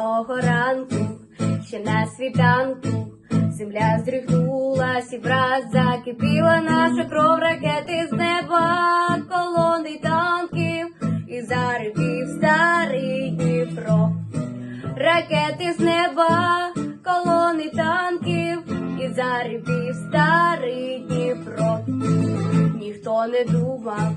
Одного ранку, ще на світанку, земля здригнулась і враз закипіла наша кров ракети з неба, колони танків і заревів старий Дніпро. Ракети з неба, колони танків і заревів старий Дніпро. Ніхто не думав,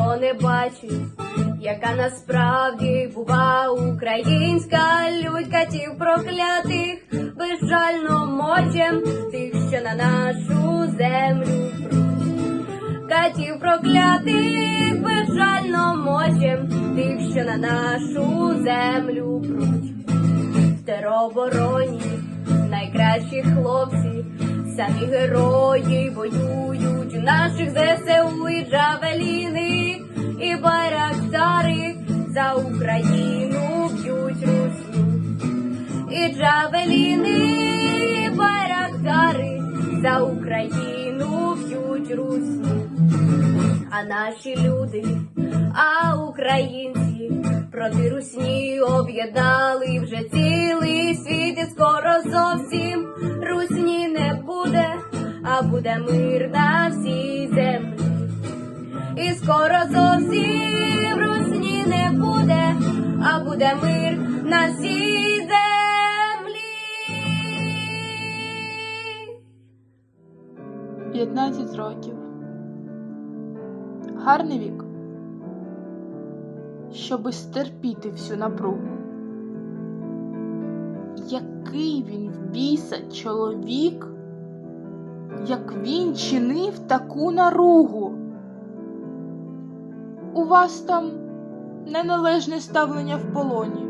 ніхто не бачив, яка насправді була українська лють катів проклятих, безжально мочем тих, що на нашу землю пруть. Катів проклятих, безжально мочем тих, що на нашу землю пруть. В теробороні найкращі хлопці, самі герої воюють у наших ЗСУ і джавеліни, і байрактари за Україну б'ють русню. І джавеліни, і байрактари за Україну б'ють русню. А наші люди, а українці проти русні об'єднали вже цілий світ, і скоро зовсім русні не буде, а буде мир на всій землі. І скоро зовсім русні не буде, а буде мир на всій землі. 15 років. Гарний вік. Щоби стерпіти всю напругу. Який він в біса чоловік, як він чинив таку наругу. У вас там неналежне ставлення в полоні,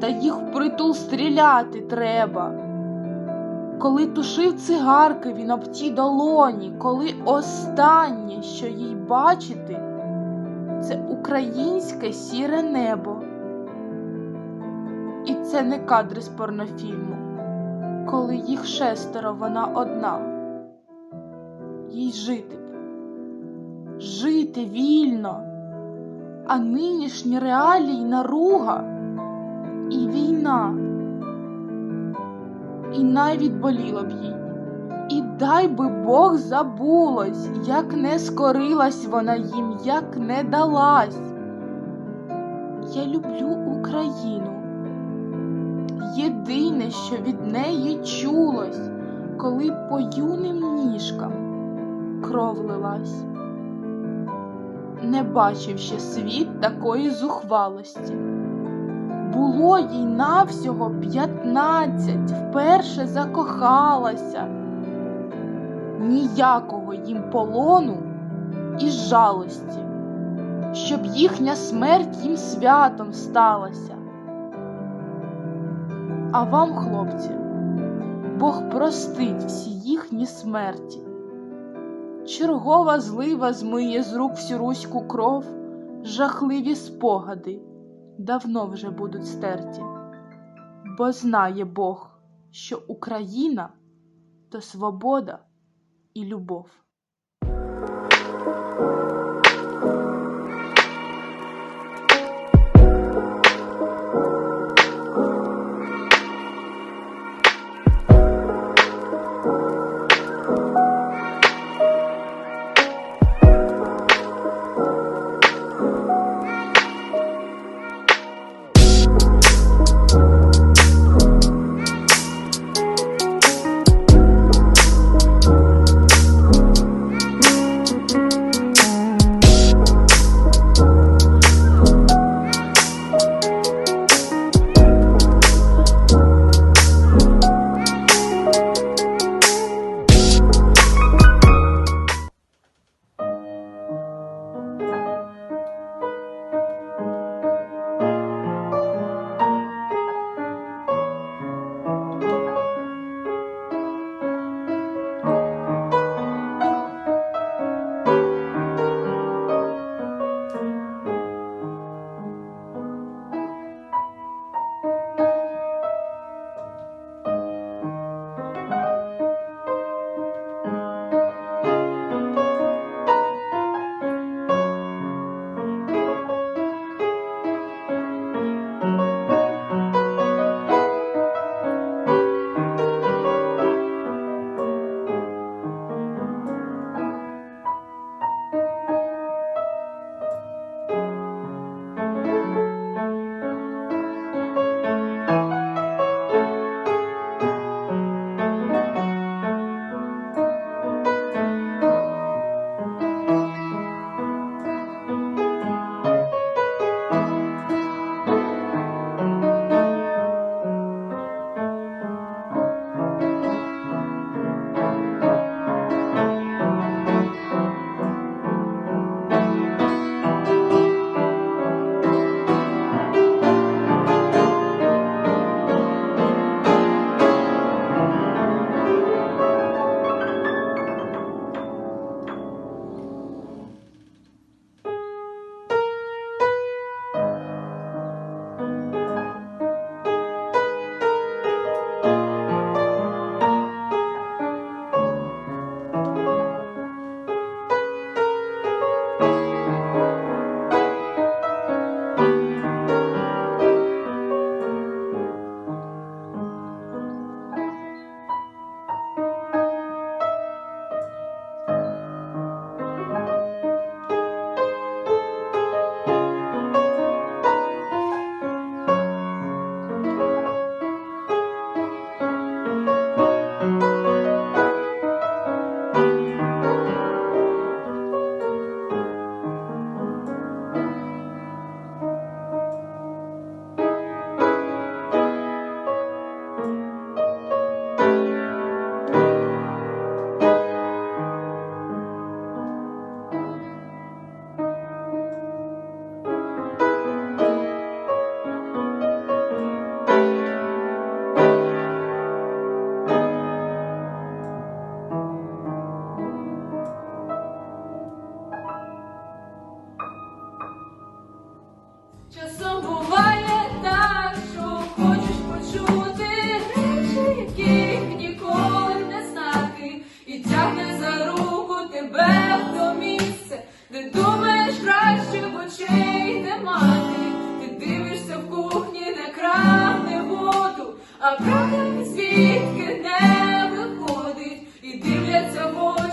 та їх впритул стріляти треба коли тушив цигарки він об ті долоні, коли останнє, що їй бачити, це українське сіре небо. І це не кадри з порнофільму, коли їх шестеро вона одна. Їй жити б, жити вільно, а нинішні реалії наруга і війна і навіть боліло б їй. Дай би Бог забулось, як не скорилась вона їм, як не далась. Я люблю Україну. Єдине, що від неї чулось, коли по юним ніжкам кров лилась. Не бачив ще світ такої зухвалості. Було їй навсього п'ятнадцять, вперше закохалася. Ніякого їм полону і жалості, щоб їхня смерть їм святом сталася. А вам, хлопці, Бог простить всі їхні смерті. Чергова злива змиє з рук всю руську кров, жахливі спогади давно вже будуть стерті, бо знає Бог, що Україна то свобода і любов.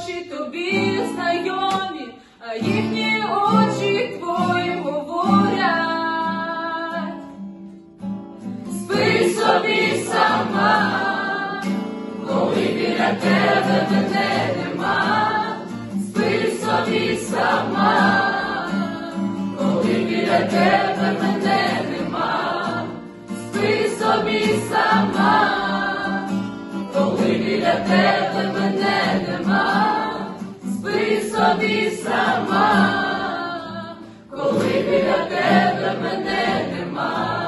Очі тобі знайомі, а їхні очі твої говорять. Спи собі сама, коли біля тебе мене нема, спи собі сама, коли біля тебе мене нема, спи собі сама, коли біля тебе мене нема, спи собі сама, коли біля тебе мене нема.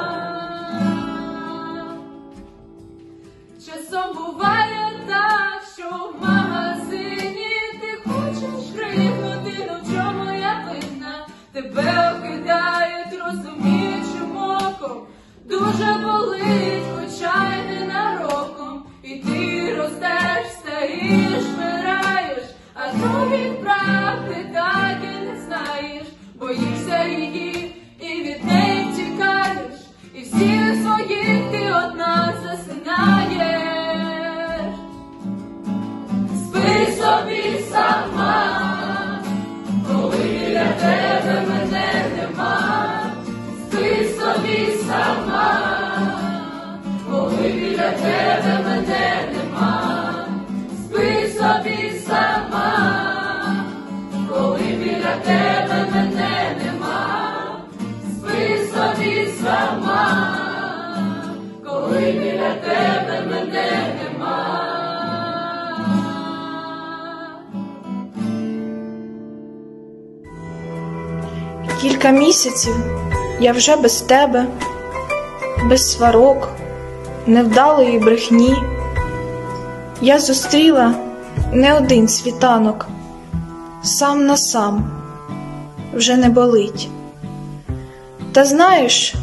Часом буває так, що в магазині ти хочеш крикнути, ну в чому я винна? Тебе окидають розуміючим оком, дуже болить, хоча й ненароком. І ти а других правди так і не знаєш, боїшся її і від неї тікаєш, і всіх своїх ти одна засинаєш. Спи собі сама, коли біля тебе мене нема, спи собі сама, коли біля тебе мене нема, Кілька місяців я вже без тебе, без сварок, невдалої брехні. Я зустріла не один світанок, сам на сам вже не болить. Та знаєш,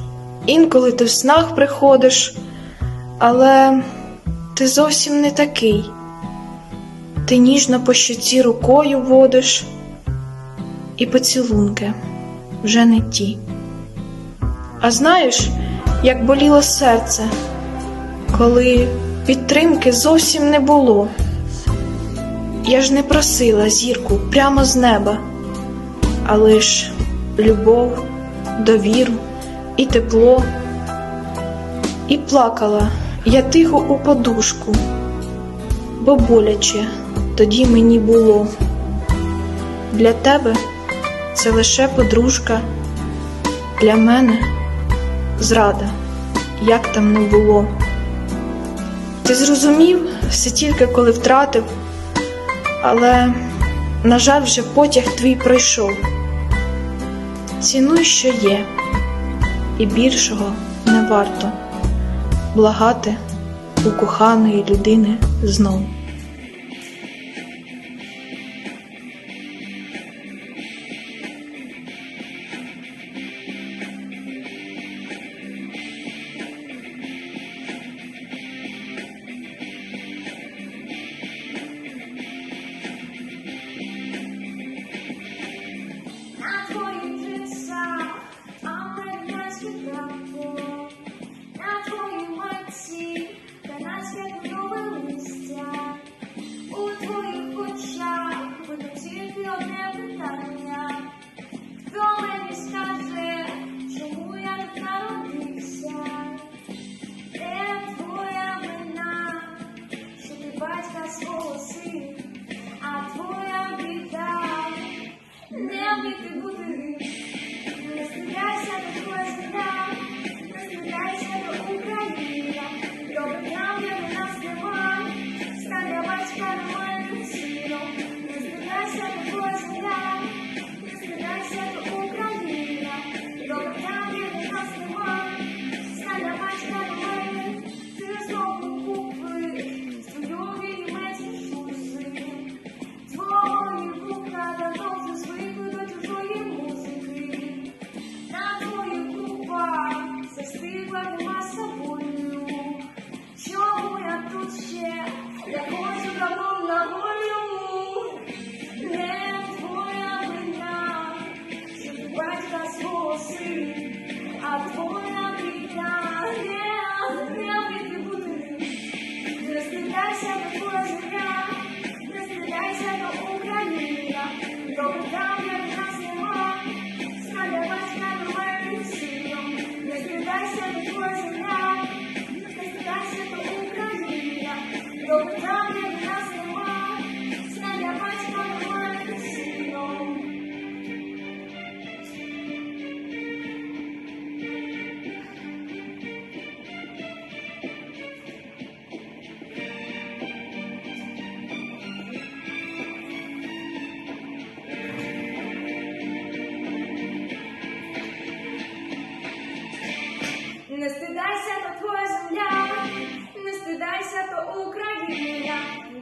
інколи ти в снах приходиш, але ти зовсім не такий. Ти ніжно по щоці рукою водиш, і поцілунки вже не ті. А знаєш, як боліло серце, коли підтримки зовсім не було. Я ж не просила зірку прямо з неба, а лиш любов, довіру і тепло. І плакала я тихо у подушку, бо боляче тоді мені було. Для тебе це лише подружка, для мене зрада, як там не було. Ти зрозумів все тільки коли втратив, але, на жаль, вже потяг твій пройшов. Цінуй, що є, і більшого не варто благати у коханої людини знов.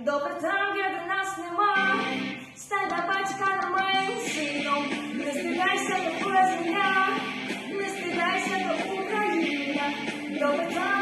Добре там, де нас нема, стане батька на моїм сином. Не стидайся до земля, не стидайся до Україна. Добре там,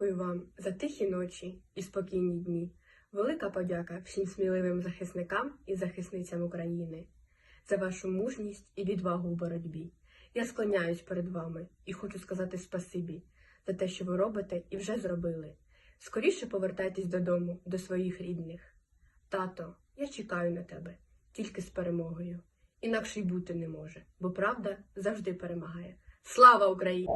Дякую вам за тихі ночі і спокійні дні. Велика подяка всім сміливим захисникам і захисницям України за вашу мужність і відвагу у боротьбі. Я склоняюсь перед вами і хочу сказати спасибі за те, що ви робите і вже зробили. Скоріше повертайтесь додому, до своїх рідних. Тато, я чекаю на тебе, тільки з перемогою. Інакше й бути не може, бо правда завжди перемагає. Слава Україні!